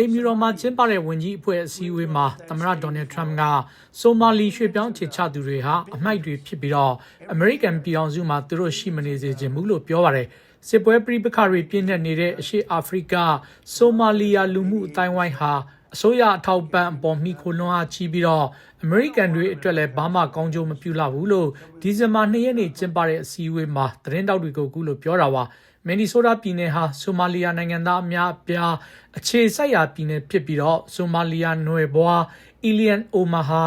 အိမ်မြူတော်မှာကျင်းပတဲ့ဝန်ကြီးအဖွဲ့အစည်းအဝေးမှာသမ္မတဒေါ်နယ်ထရမ့်ကဆိုမာလီရွှေ့ပြောင်းအခြေချသူတွေဟာအမိုက်တွေဖြစ်ပြီးတော့အမေရိကန်ပြည်ထောင်စုမှာသူတို့ရှိမနေစေချင်ဘူးလို့ပြောပါတယ်စစ်ပွဲပြိပခါတွေပြင်းထန်နေတဲ့အရှေ့အာဖရိကဆိုမာလီယာလူမှုအတိုင်းဝိုင်းဟာ အစိုးရအထောက်ပံ့အပေါ်မိခိုလွန်အားကြီးပြီးတော့အမေရိကန်တွေအတွက်လည်းဘာမှကောင်းကျိုးမပြုလာဘူးလို့ဒီဇင်ဘာ2ရက်နေ့ကျင်းပတဲ့အစည်းအဝေးမှာသတင်းတောက်တွေကိုအခုလိုပြောတာပါမင်နီဆိုးတာပြည်နယ်ဟာဆိုမာလီယာနိုင်ငံသားအများအပြားအခြေစိုက်ရာပြည်နယ်ဖြစ်ပြီးတော့ဆိုမာလီယာနွယ်ဘွားအီလီယန်အိုမာဟာ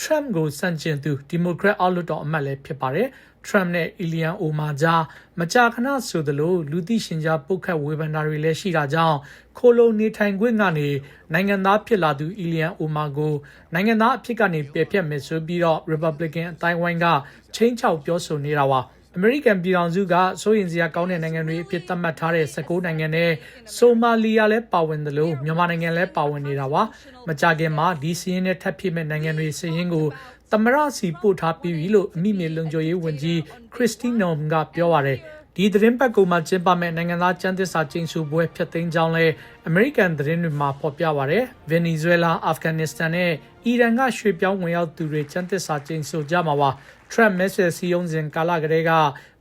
ထရမ်ကိုစန့်ကျင်သူဒီမိုကရက်အောက်လွှတ်တော်အမတ်လည်းဖြစ်ပါတယ်ထရမ်နဲ့အီလီယန်အိုမာကြားမကြာခဏဆိုသလိုလူသိရှင်ကြားပုတ်ခတ်ဝေဖန်တာတွေလည်းရှိတာကြောင့်ခိုလိုနေထိုင်ခွင့်ကနေနိုင်ငံသားဖြစ်လာသူအီလီယန်အိုမာကိုနိုင်ငံသားအဖြစ်ကနေပယ်ဖျက်မယ်ဆိုပြီးတော့ Republican အတိုင်းဝိုင်းကချင်းချောက်ပြောဆိုနေတာပါ အမေရိကန်ပြည်ထောင်စုကစိုးရင်စရာကောင်းတဲ့နိုင်ငံတွေအဖြစ်သတ်မှတ်ထားတဲ့19နိုင်ငံနဲ့ဆိုမာလီယာလည်းပါဝင်တယ်လို့မြန်မာနိုင်ငံလည်းပါဝင်နေတာပါမကြခင်မှာဒီစီးရင်နဲ့ထပ်ဖြစ်မဲ့နိုင်ငံတွေစီးရင်ကိုသမရစီပို့ထားပြီးပြီလို့အမိမြေလုံခြုံရေးဝန်ကြီးခရစ်စတီနိုမ်ကပြောပါတယ် ဒီသတင်းပတ်ကူမှာကျင်းပမဲ့နိုင်ငံသားကျန်းသစ္စာကျင်းစုပွဲဖြစ်သိမ်းကြောင်းလဲအမေရိကန်သတင်းတွေမှာဖော်ပြပါရယ်ဗင်နီဇွဲလားအာဖဂန်နစ္စတန်နဲ့အီရန်ကရွှေ့ပြောင်းဝင်ရောက်သူတွေကျန်းသစ္စာကျင်းစုကြမှာပါထရမ်မဲဆွယ်စီယုံစဉ်ကာလကလေးက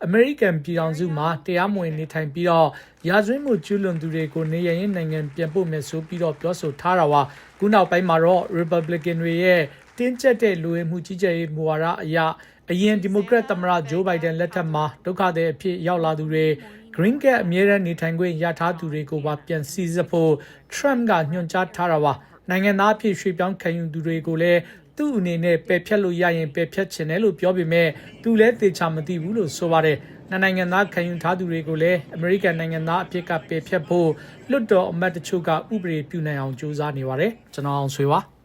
အမေရိကန်ပြည်ထောင်စုမှာတရားမဝင်နေထိုင်ပြီးတော့ရာဇဝတ်မှုကျူးလွန်သူတွေကိုနေရရင်နိုင်ငံပြန်ပို့မယ်ဆိုပြီးတော့ပြောဆိုထားတာပါခုနောက်ပိုင်းမှာတော့ Republican တွေရဲ့တင်းကျပ်တဲ့လူဝင်မှုကြီးကြပ်ရေးမူဝါဒအရ အရင်ဒီမိုကရက်သမ္မတဂျိုးဘိုင်ဒန်လက်ထက်မှာဒုက္ခသည်အဖြစ်ရောက်လာသူတွေ Green Card အမြဲတမ်းနေထိုင်ခွင့်ရထားသူတွေကိုပါပြန်စီစစ်ဖို့ Trump ကညွှန်ကြားထားတာပါနိုင်ငံသားအဖြစ်ရွှေ့ပြောင်းခံယူသူတွေကိုလည်းသူ့အနေနဲ့ပယ်ဖြတ်လို့ရရင်ပယ်ဖြတ်ချင်တယ်လို့ပြောပေမဲ့သူလည်းသေချာမသိဘူးလို့ဆိုပါတယ်နှစ်နိုင်ငံသားခံယူထားသူတွေကိုလည်းအမေရိကန်နိုင်ငံသားအဖြစ်ကပယ်ဖြတ်ဖို့လွတ်တော်အမတ်တချို့ကဥပဒေပြုနိုင်အောင်ကြိုးစားနေပါတယ်ကျွန်တော်အောင်ဆွေပါ